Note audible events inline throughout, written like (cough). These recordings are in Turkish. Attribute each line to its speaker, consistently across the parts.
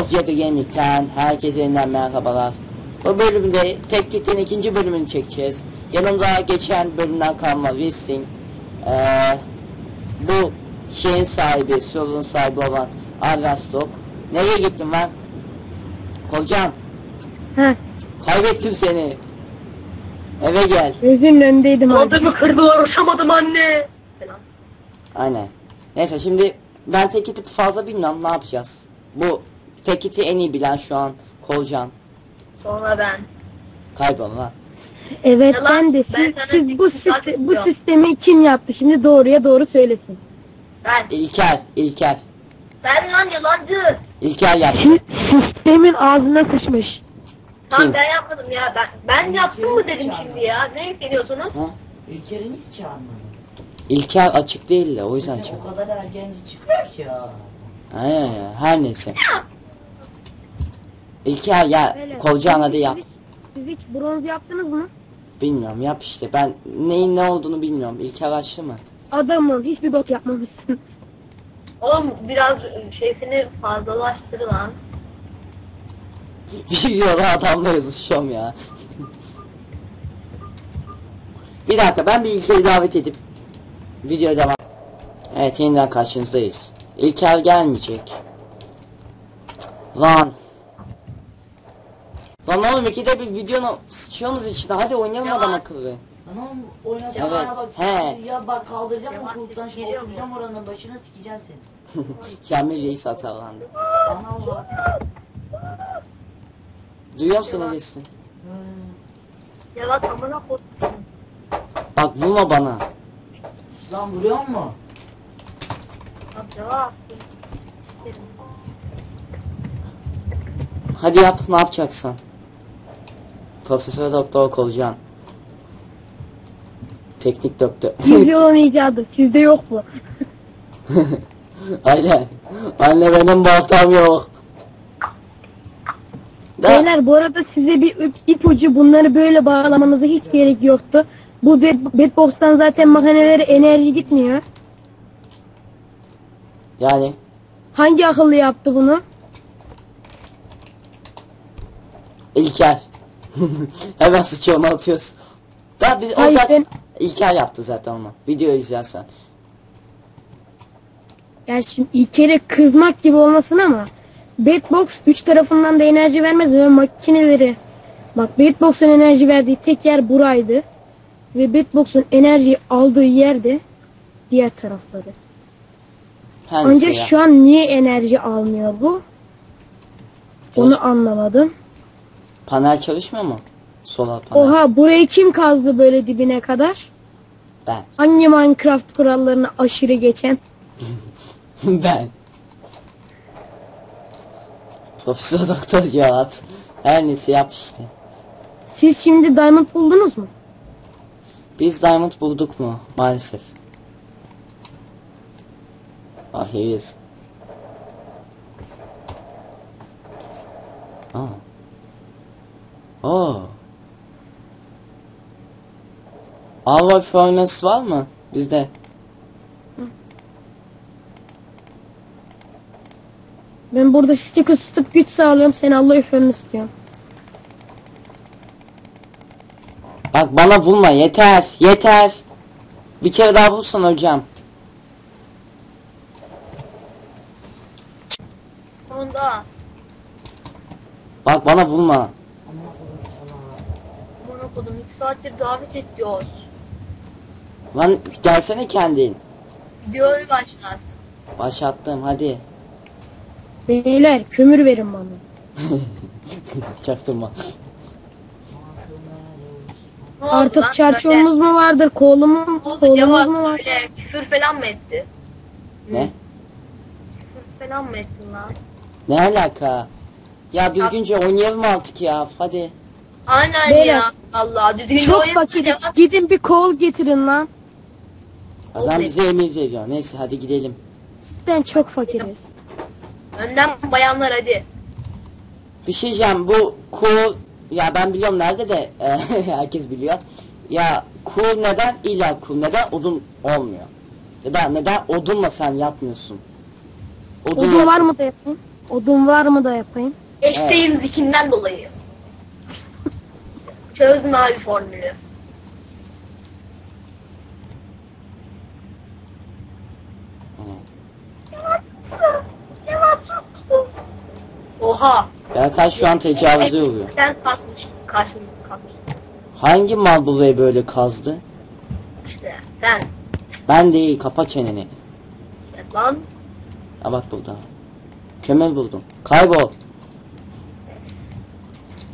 Speaker 1: Oz Yaka Gaming'ten herkese yeniden merhabalar. Bu bölümde Tek Kit'in ikinci bölümünü çekeceğiz. Yanımda geçen bölümden kalma Wisting. Ee, bu şeyin sahibi, sorunun sahibi olan Arlastok. Nereye gittin lan? Hocam,
Speaker 2: Heh,
Speaker 1: kaybettim seni. Eve gel.
Speaker 2: gözünün önündeydim abi.
Speaker 3: Adımı kırdılar uçamadım anne. Falan.
Speaker 1: Aynen. Neyse şimdi ben Tek Kit'i fazla bilmem ne yapacağız. Bu Tek Kit'i en iyi bilen şu an Kolcan.
Speaker 3: Sonra ben.
Speaker 1: Kaybol lan.
Speaker 2: Evet
Speaker 3: Yalan,
Speaker 2: ben de
Speaker 3: ben
Speaker 2: siz,
Speaker 3: sana
Speaker 2: siz bu,
Speaker 3: teknik
Speaker 2: bu
Speaker 3: yapıyorum.
Speaker 2: sistemi kim yaptı şimdi doğruya doğru söylesin.
Speaker 3: Ben.
Speaker 1: İlker, İlker.
Speaker 3: Ben lan yalancı.
Speaker 1: İlker yaptı.
Speaker 2: Şimdi sistemin ağzına sıçmış.
Speaker 3: Tam
Speaker 1: Kim?
Speaker 3: ben yapmadım ya. Ben ben yaptım mı dedim şimdi ya. Ne yükleniyorsunuz?
Speaker 1: Ha?
Speaker 4: İlker'i niye çağırmadın?
Speaker 1: İlker açık değil de o yüzden
Speaker 4: Sen
Speaker 1: çok.
Speaker 4: o kadar ergenci çıkıyor ki ya.
Speaker 1: Aynen ya, her neyse. İlker ya
Speaker 2: Böyle.
Speaker 1: Kolcan hadi yap.
Speaker 2: Siz, siz hiç bronz yaptınız mı?
Speaker 1: Bilmiyorum yap işte ben neyin ne olduğunu bilmiyorum. İlker açtı mı?
Speaker 2: Adamım hiçbir bok yapmamışsın.
Speaker 3: Oğlum biraz şeysini fazlalaştır lan.
Speaker 1: Videoda adamla yazışıyorum ya. bir dakika ben bir İlker'i davet edip videoya devam. Evet yeniden karşınızdayız. İlker gelmeyecek. Lan. Lan oğlum ikide bir videonu sıçıyorsunuz içine hadi oynayalım
Speaker 3: Ya.
Speaker 1: adam akıllı.
Speaker 4: Lan oğlum oynasana
Speaker 1: Evet,
Speaker 4: ya bak
Speaker 1: he.
Speaker 4: ya bak kaldıracağım
Speaker 3: Ya
Speaker 4: bu
Speaker 3: bak,
Speaker 4: kulptan şimdi
Speaker 3: geliyor mu?
Speaker 4: oturacağım oranın başına sikeceğim seni. (laughs)
Speaker 1: Kamil Reis hatalandı.
Speaker 4: Ana Allah.
Speaker 1: Duyuyor musun Enes'in?
Speaker 4: Hmm.
Speaker 3: Yalan amına koydum.
Speaker 1: Bak vurma bana.
Speaker 4: Lan vuruyor mu?
Speaker 3: Bak cevap.
Speaker 1: Hadi yap ne yapacaksın? Profesör Doktor Kolcan. Teknik doktor. (laughs)
Speaker 2: Milyonun icadı sizde yok bu. (laughs)
Speaker 1: Aynen. Anne benim baltam yok. Da,
Speaker 2: Beyler bu arada size bir ip- ipucu bunları böyle bağlamanıza hiç gerek yoktu. Bu bed, bedbox'tan zaten makinelere enerji gitmiyor.
Speaker 1: yani
Speaker 2: Hangi akıllı yaptı bunu?
Speaker 1: İlker. (laughs) Hemen sıçı onu atıyoruz. Da biz o
Speaker 2: Hayır,
Speaker 1: zaten İlker yaptı zaten onu. Video izlersen.
Speaker 2: Yani şimdi ilk kere kızmak gibi olmasın ama Bedbox üç tarafından da enerji vermez ve makineleri bak Bedbox'un enerji verdiği tek yer buraydı ve Bedbox'un enerji aldığı yer de diğer tarafları. Ancak
Speaker 1: ya.
Speaker 2: şu an niye enerji almıyor bu? Onu anlamadım.
Speaker 1: Panel çalışmıyor mu? Solar panel.
Speaker 2: Oha burayı kim kazdı böyle dibine kadar?
Speaker 1: Ben.
Speaker 2: Hangi Minecraft kurallarına aşırı geçen? (laughs)
Speaker 1: ben. Profesör Doktor Cihat. Her neyse yap işte.
Speaker 2: Siz şimdi Diamond buldunuz mu?
Speaker 1: Biz Diamond bulduk mu? Maalesef. Ah he is. Aa. Oo. Alloy furnace var mı? Bizde.
Speaker 2: Ben burada stick ısıtıp güç sağlıyorum. Sen Allah üfürünü istiyorsun.
Speaker 1: Bak bana vurma yeter yeter. Bir kere daha vursan hocam.
Speaker 3: Sonunda.
Speaker 1: Bak bana vurma.
Speaker 3: Koydum. 3 saattir davet ediyoruz.
Speaker 1: Lan gelsene kendin.
Speaker 3: Videoyu başlat.
Speaker 1: Başlattım hadi.
Speaker 2: Beyler kömür verin bana. (laughs)
Speaker 1: Çaktırma.
Speaker 3: Ne oldu lan?
Speaker 2: Artık çarçomuz mu vardır, kolumuz,
Speaker 3: oldu
Speaker 2: kolumuz mu var?
Speaker 3: Söyle. Küfür falan mı etti?
Speaker 1: Ne?
Speaker 3: Küfür falan mı ettin lan?
Speaker 1: Ne alaka? Ya düzgünce oynayalım artık ya hadi.
Speaker 3: Aynen
Speaker 2: Beyler,
Speaker 3: ya. Allah düzgün
Speaker 2: Çok
Speaker 3: oyun. Cevat.
Speaker 2: Gidin bir kol getirin lan.
Speaker 1: Adam
Speaker 3: Oldu.
Speaker 1: bize emir veriyor. Neyse hadi gidelim.
Speaker 2: Cidden çok fakiriz.
Speaker 3: Önden bayanlar hadi.
Speaker 1: Bir şey diyeceğim bu cool ya ben biliyorum nerede de e, (laughs) herkes biliyor. Ya cool neden illa cool neden odun olmuyor? Ya da neden odunla sen yapmıyorsun?
Speaker 2: Odun var mı da yapın? Odun var mı da yapayım.
Speaker 3: Eşeğin zikinden dolayı. Çözdüm abi formülü. Oha.
Speaker 1: Berkay şu an tecavüze uğruyor.
Speaker 3: Sen kalkmış. Karşımda kalkmış.
Speaker 1: Hangi mal burayı böyle kazdı?
Speaker 3: İşte sen.
Speaker 1: Ben değil kapa çeneni.
Speaker 3: Lan.
Speaker 1: Ha bak burada. Kömür buldum. Kaybol.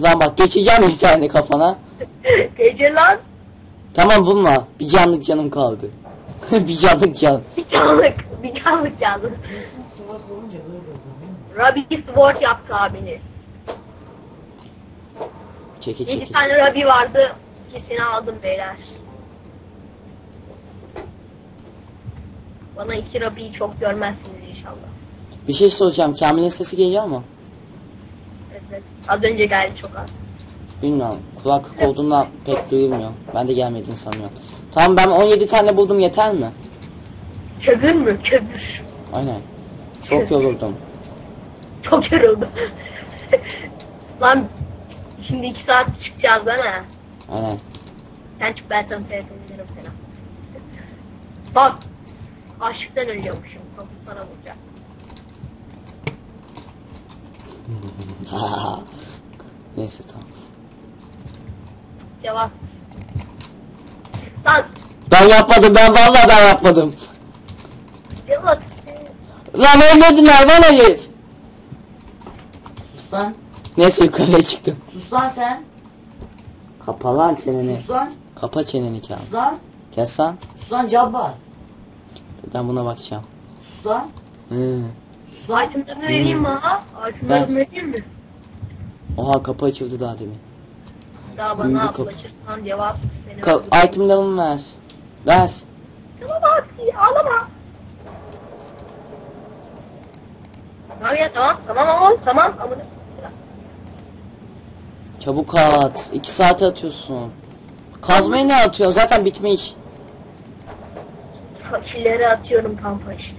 Speaker 1: Lan bak geçeceğim bir tane kafana. (laughs)
Speaker 3: Gece lan.
Speaker 1: Tamam bulma. Bir canlık canım kaldı. (laughs) bir canlık can.
Speaker 3: Bir canlık. Bir canlık canlı. Robbie Sword yaptı abini.
Speaker 1: Çeki
Speaker 3: 7
Speaker 1: çeki.
Speaker 3: tane Robbie vardı. İkisini aldım beyler. Bana iki Robbie'yi çok görmezsiniz inşallah.
Speaker 1: Bir şey soracağım. Kamil'in sesi geliyor mu?
Speaker 3: Az önce geldi çok az.
Speaker 1: Bilmiyorum. Kulaklık olduğundan pek duyulmuyor. Ben de gelmediğini sanıyorum. Tamam ben 17 tane buldum yeter mi?
Speaker 3: Kömür mü? Kömür.
Speaker 1: Aynen. Çok yoruldum.
Speaker 3: Çok yoruldum. (laughs) Lan şimdi iki saat çıkacağız değil mi?
Speaker 1: Aynen.
Speaker 3: Sen çık ben sana telefon ederim sana. Bak. Aşıktan ölüyormuşum. Kapı sana vuracak. (laughs)
Speaker 1: Neyse tamam.
Speaker 3: Cevap. Lan
Speaker 1: Ben yapmadım ben vallahi ben yapmadım.
Speaker 3: cevap.
Speaker 1: Lan öldürdün hayvan herif.
Speaker 4: Sus lan.
Speaker 1: Neyse yukarıya çıktım.
Speaker 4: Sus lan sen.
Speaker 1: Kapa lan çeneni.
Speaker 4: Sus lan.
Speaker 1: Kapa çeneni Kamil.
Speaker 4: Sus lan.
Speaker 1: Kes lan.
Speaker 4: Sus lan cabbar.
Speaker 1: Ben buna bakacağım.
Speaker 4: Sus lan.
Speaker 1: Hı.
Speaker 3: Itemlarımı vereyim ha? Itemlarımı vereyim mi?
Speaker 1: Oha kapı açıldı daha demin.
Speaker 3: Daha
Speaker 1: Büyülü
Speaker 3: bana
Speaker 1: kapı.
Speaker 3: bulaşırsan cevap.
Speaker 1: Ka itemlerimi ver. Ver.
Speaker 3: Tamam abi ağlama. Tamam ya tamam tamam tamam tamam. Ama
Speaker 1: Çabuk at. 2 saate atıyorsun. Kazmayı ne atıyorsun? Zaten bitmiş.
Speaker 3: Façileri atıyorum pampaş.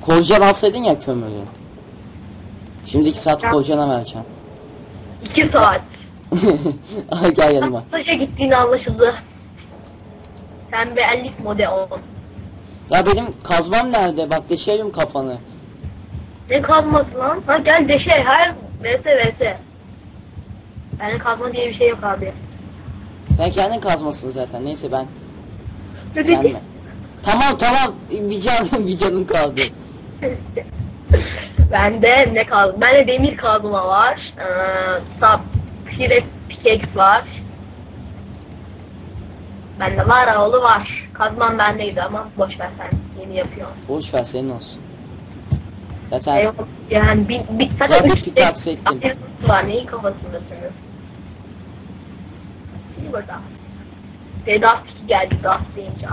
Speaker 1: Kocan alsaydın ya kömürü. Şimdi 2 saat kocana vereceğim.
Speaker 3: İki saat. (laughs)
Speaker 1: Ay gel yanıma.
Speaker 3: Taşa gittiğini anlaşıldı. Sen bir ellik model ol.
Speaker 1: Ya benim kazmam nerede? Bak deşerim kafanı.
Speaker 3: Ne kazması lan? Ha gel deşe her vs vs. Yani kazma diye bir şey yok abi.
Speaker 1: Sen kendin kazmasın zaten. Neyse ben kendime. Tamam tamam. Bir canım bir canım kaldı. (laughs)
Speaker 3: Bende ne kaldı? Bende demir kazma var. Ee, sap, pire pickaxe var. Bende var oğlu var. Kazmam bendeydi ama boş ver sen yeni yapıyorsun.
Speaker 1: Boş ver senin olsun. Zaten
Speaker 3: Eyvallah. Yani bir, bir zaten
Speaker 1: bir
Speaker 3: üç
Speaker 1: pickaxe ettim.
Speaker 3: aktivitesi var. Neyin kafasındasınız? İyi burada. Vedat geldi Dust deyince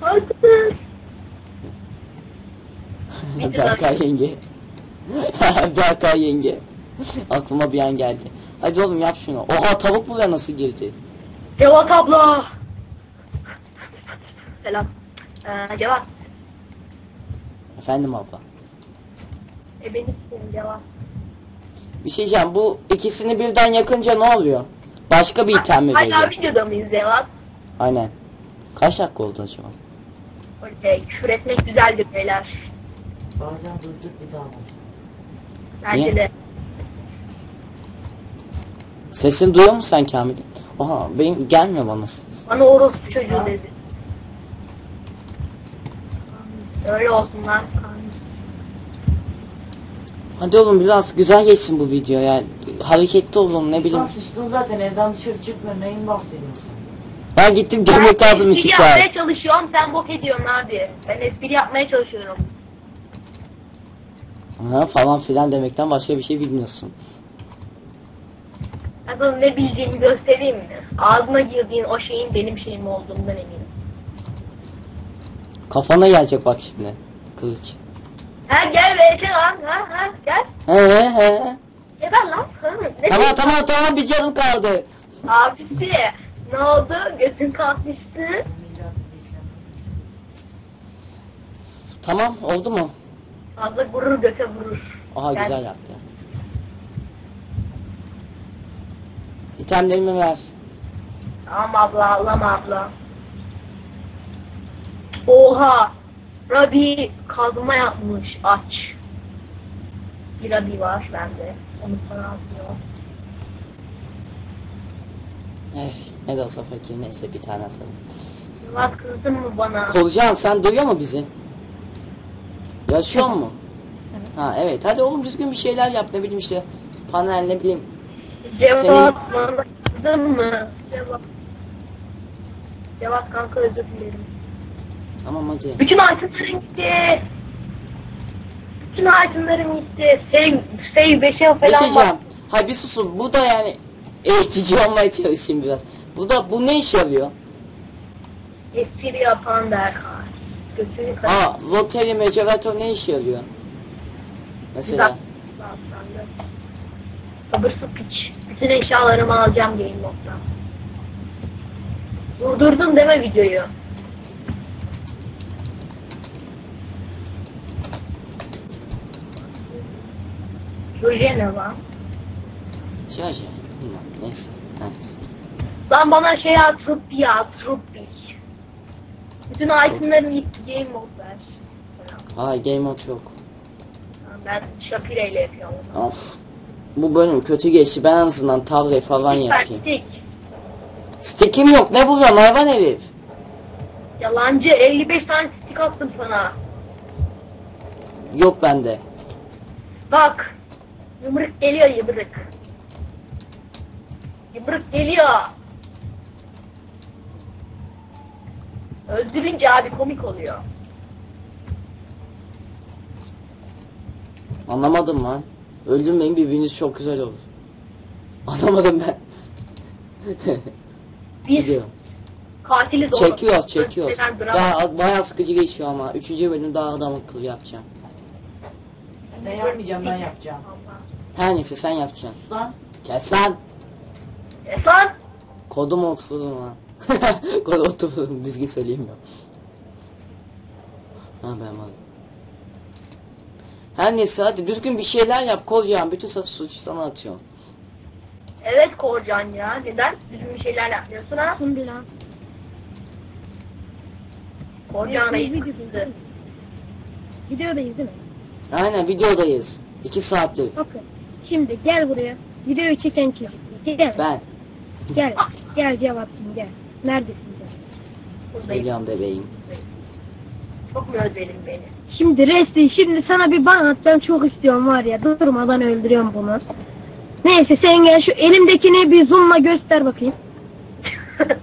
Speaker 3: Hadi.
Speaker 1: Berkay yenge. Berkay yenge. Aklıma bir an geldi. Hadi oğlum yap şunu. Oha tavuk buraya nasıl girdi?
Speaker 3: Cevat abla. Selam. Ee, Cevat.
Speaker 1: Efendim abla.
Speaker 3: E beni istedim Cevat.
Speaker 1: Bir şey diyeceğim. Bu ikisini birden yakınca ne oluyor? Başka bir item mi
Speaker 3: Hala
Speaker 1: veriyor?
Speaker 3: videoda mıyız Cevat?
Speaker 1: Aynen. Kaç dakika oldu acaba?
Speaker 3: Okey. Küfür etmek güzeldir beyler.
Speaker 4: Bazen durduk bir daha var.
Speaker 3: Bence
Speaker 1: Niye?
Speaker 3: de.
Speaker 1: Sesini duyuyor musun sen Kamil? Oha benim gelmiyor bana ses.
Speaker 3: Bana orospu çocuğu dedi. Öyle olsun lan.
Speaker 1: Hadi oğlum biraz güzel geçsin bu video ya. Hareketli olun ne bileyim.
Speaker 4: lan sıçtın zaten evden dışarı çıkmıyor. Neyin bahsediyorsun?
Speaker 1: Ben gittim girmek lazım iki
Speaker 3: espri yapmaya
Speaker 1: saat.
Speaker 3: çalışıyorum sen bok ediyorsun abi. Ben espri yapmaya çalışıyorum.
Speaker 1: Ha, falan filan demekten başka bir şey bilmiyorsun.
Speaker 3: Ben sana ne bildiğimi göstereyim mi? Ağzına girdiğin o şeyin benim şeyim olduğundan eminim.
Speaker 1: Kafana gelecek bak şimdi. Kılıç.
Speaker 3: Ha gel VC lan ha ha gel.
Speaker 1: He he he.
Speaker 3: Geber lan. Ha, ne
Speaker 1: Tamam tamam tamam bir canım kaldı.
Speaker 3: Abisi Ne oldu? Götün kalkmıştı.
Speaker 1: Tamam oldu mu?
Speaker 3: Fazla gurur göte vurur.
Speaker 1: Aha
Speaker 3: Ben-
Speaker 1: güzel yaptı. İtemlerimi ver.
Speaker 3: Tamam abla ağlama abla. Oha! Rabi kazma yapmış aç. Bir Rabi var bende. Onu sana atıyor.
Speaker 1: Eh ne de olsa fakir neyse bir tane atalım.
Speaker 3: Murat kızdın mı bana?
Speaker 1: Kolcan sen duyuyor mu bizi? Yaşıyor mu? Ha evet hadi oğlum düzgün bir şeyler yap ne bileyim işte panel ne bileyim
Speaker 3: Cevat bana kızdın mı? Cevat. Cevat kanka özür dilerim.
Speaker 1: tamam hadi.
Speaker 3: Bütün itemlerim gitti. Bütün itemlerim gitti. Save, save 5'e
Speaker 1: Bir şey
Speaker 3: falan var.
Speaker 1: diyeceğim. Hay bir susun bu da yani eğitici olmaya çalışayım biraz. Bu da bu ne iş yarıyor?
Speaker 3: Espri yapan derhal. Götünü kaç.
Speaker 1: Aa Rotary Mecerator ne iş yarıyor? Mesela.
Speaker 3: Sabırsız piç. Bütün eşyalarımı alacağım Game Mode'dan. Durdurdun deme videoyu. Proje ne?
Speaker 1: Şey şey. Bilmem, Neyse. Neyse.
Speaker 3: Lan bana şey at, Truppi ya, Truppi. Bütün itemlerim gitti Game Mode ver.
Speaker 1: Game mode yok.
Speaker 3: Ben Shapira ile yapıyorum.
Speaker 1: Of. Bu bölüm kötü geçti. Ben en azından tavre falan yapayım.
Speaker 3: Taktik.
Speaker 1: Stick'im yok. Ne vuruyorsun hayvan herif?
Speaker 3: Yalancı 55 tane stick attım sana.
Speaker 1: Yok bende.
Speaker 3: Bak. Yumruk geliyor yumruk. Yumruk geliyor. Öldürünce abi komik oluyor.
Speaker 1: Anlamadım lan. Öldürmeyin birbiriniz çok güzel olur. Anlamadım ben. (laughs)
Speaker 3: Biz
Speaker 1: Biliyorum.
Speaker 3: katiliz oğlum.
Speaker 1: Çekiyoruz çekiyoruz.
Speaker 3: Önceden
Speaker 1: Daha bayağı sıkıcı geçiyor ama. Üçüncü bölüm daha adam akıllı yapacağım.
Speaker 4: Sen yapmayacaksın ben yapacağım.
Speaker 3: Allah.
Speaker 1: Her neyse sen yapacaksın.
Speaker 4: Sus lan.
Speaker 1: Kes lan.
Speaker 3: Efan.
Speaker 1: Kodum oturdum lan. (laughs) Kodum oturdum. Düzgün söyleyeyim ya. Ha ben varım. Her neyse hadi düzgün bir şeyler yap Kozcan. Bütün suçu sana atıyorum.
Speaker 3: Evet Korcan ya. Neden? Düzgün şeyler yapmıyorsun ha?
Speaker 2: Şimdi lan.
Speaker 3: Korcan reis kızdı.
Speaker 2: Videodayız değil mi?
Speaker 1: Aynen videodayız. İki saattir.
Speaker 2: Bakın. Şimdi gel buraya. Videoyu çeken kim? Gel.
Speaker 1: Ben.
Speaker 2: Gel. (laughs) Gel Cevat'cığım gel. Neredesin.
Speaker 3: Buradayım.
Speaker 1: Geliyorum bebeğim.
Speaker 3: Çok mu özledin beni?
Speaker 2: Şimdi Resti şimdi sana bir ban atacağım çok istiyorum var ya durmadan öldürüyorum bunu. Neyse sen gel şu elimdekini bir zoomla göster bakayım. (laughs)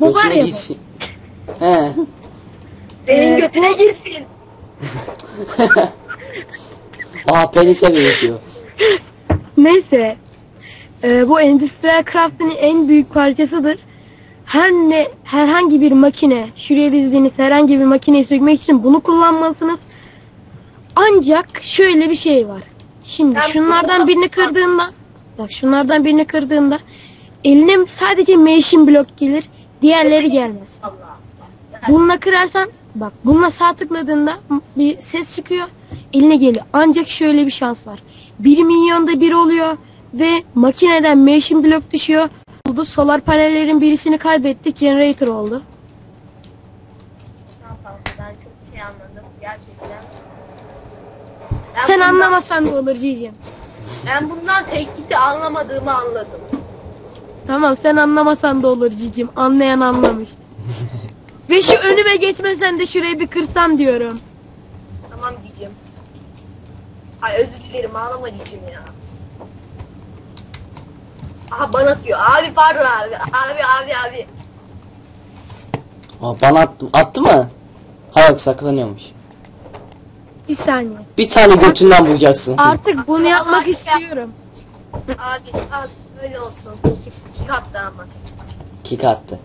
Speaker 2: Bu var ya bu.
Speaker 1: gitsin. He.
Speaker 3: Senin
Speaker 2: Ee,
Speaker 3: götüne girsin.
Speaker 1: Aa penise benziyor.
Speaker 2: Neyse. Ee, bu Industrial Craft'ın en büyük parçasıdır. Her ne herhangi bir makine, şuraya dizdiğiniz herhangi bir makineyi sökmek için bunu kullanmalısınız. Ancak şöyle bir şey var. Şimdi
Speaker 3: Ben
Speaker 2: şunlardan birini kırdığında, bak şunlardan birini kırdığında eline sadece machine block gelir, diğerleri gelmez. Bununla kırarsan bak bununla sağ tıkladığında bir ses çıkıyor eline geliyor. Ancak şöyle bir şans var. 1 milyonda bir oluyor ve makineden machine block düşüyor. Oldu. Solar panellerin birisini kaybettik. Generator oldu.
Speaker 3: Ne yapalım? Ben çok şey anladım. Gerçekten. Ben
Speaker 2: Sen
Speaker 3: bundan-
Speaker 2: anlamasan da olur Cicim.
Speaker 3: Ben bundan tehdidi anlamadığımı anladım.
Speaker 2: Tamam sen anlamasan da olur Cicim. Anlayan anlamış. ve şu önüme geçmesen de şurayı bir kırsan diyorum.
Speaker 3: Tamam cicim. Ay özür dilerim ağlama cicim ya. Aha bana atıyor. Abi pardon abi. Abi abi abi.
Speaker 1: Aa, bana attı, attı mı? Ha yok saklanıyormuş.
Speaker 2: Bir saniye.
Speaker 1: Bir tane götünden vuracaksın.
Speaker 2: Artık bunu yapmak
Speaker 3: Allah
Speaker 2: istiyorum.
Speaker 3: Abi abi öyle olsun. Çık hatta ama.
Speaker 1: Kick attı.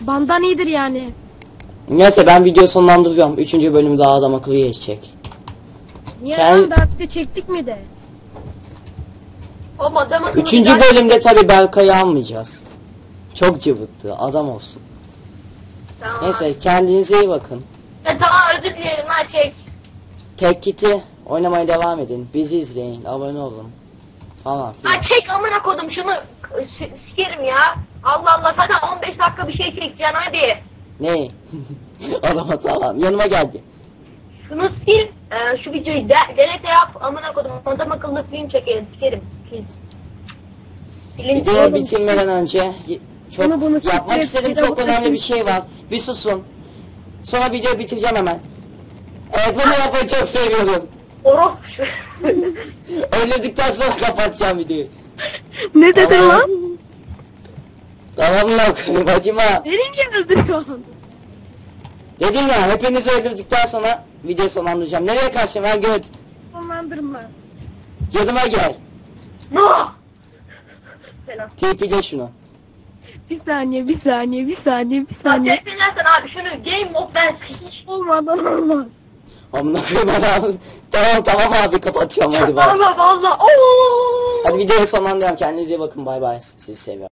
Speaker 2: Bandan iyidir yani.
Speaker 1: Neyse ben video sonlandırıyorum. Üçüncü bölüm daha adam akıllı geçecek.
Speaker 2: Niye
Speaker 1: Kend-
Speaker 2: lan daha bir de çektik mi de?
Speaker 3: Adam akıllı
Speaker 1: Üçüncü
Speaker 3: bir-
Speaker 1: bölümde tabi Berkay'ı almayacağız. Çok cıvıttı. Adam olsun.
Speaker 3: Tamam.
Speaker 1: Neyse kendinize iyi bakın.
Speaker 3: E, tamam özür dilerim lan çek.
Speaker 1: Tek kiti oynamaya devam edin. Bizi izleyin. Abone olun. Falan filan.
Speaker 3: Ha çek amına kodum şunu s- sikerim ya. Allah Allah zaten 15 dakika bir şey çekeceksin hadi.
Speaker 1: Ne? Adama tamam. Yanıma gel bir.
Speaker 3: Şunu sil, e, şu videoyu de, delete yap, amına kodum, adam akıllı film çekelim, sikerim.
Speaker 1: Videoyu bitirmeden önce çok
Speaker 2: Bunu- bunu
Speaker 1: yapmak istediğim çok önemli bir şey var. Bir susun. Sonra videoyu bitireceğim hemen. Evet bunu yapmayı çok seviyorum.
Speaker 3: Orof. (laughs)
Speaker 1: Öldürdükten sonra kapatacağım videoyu.
Speaker 2: Ne dedin lan?
Speaker 1: Tamam mı okuyayım (laughs) acıma.
Speaker 2: Nereye öldürüyorsun?
Speaker 1: Dedim ya hepinizi öldürdükten sonra video sonlandıracağım. Nereye kaçtın ben göt?
Speaker 2: Sonlandırma.
Speaker 1: Yanıma gel.
Speaker 3: No! Selam.
Speaker 1: TP'le şunu.
Speaker 2: Bir saniye, bir saniye, bir saniye, bir
Speaker 3: Sen
Speaker 2: saniye.
Speaker 3: tepkilersen abi şunu game mode ben hiç
Speaker 2: Olmadan olmaz.
Speaker 1: Amına koyayım adam. tamam tamam abi kapatıyorum hadi bay.
Speaker 3: Valla valla. Oo!
Speaker 1: Hadi videoyu sonlandırıyorum. Kendinize iyi bakın bay bay. Sizi seviyorum.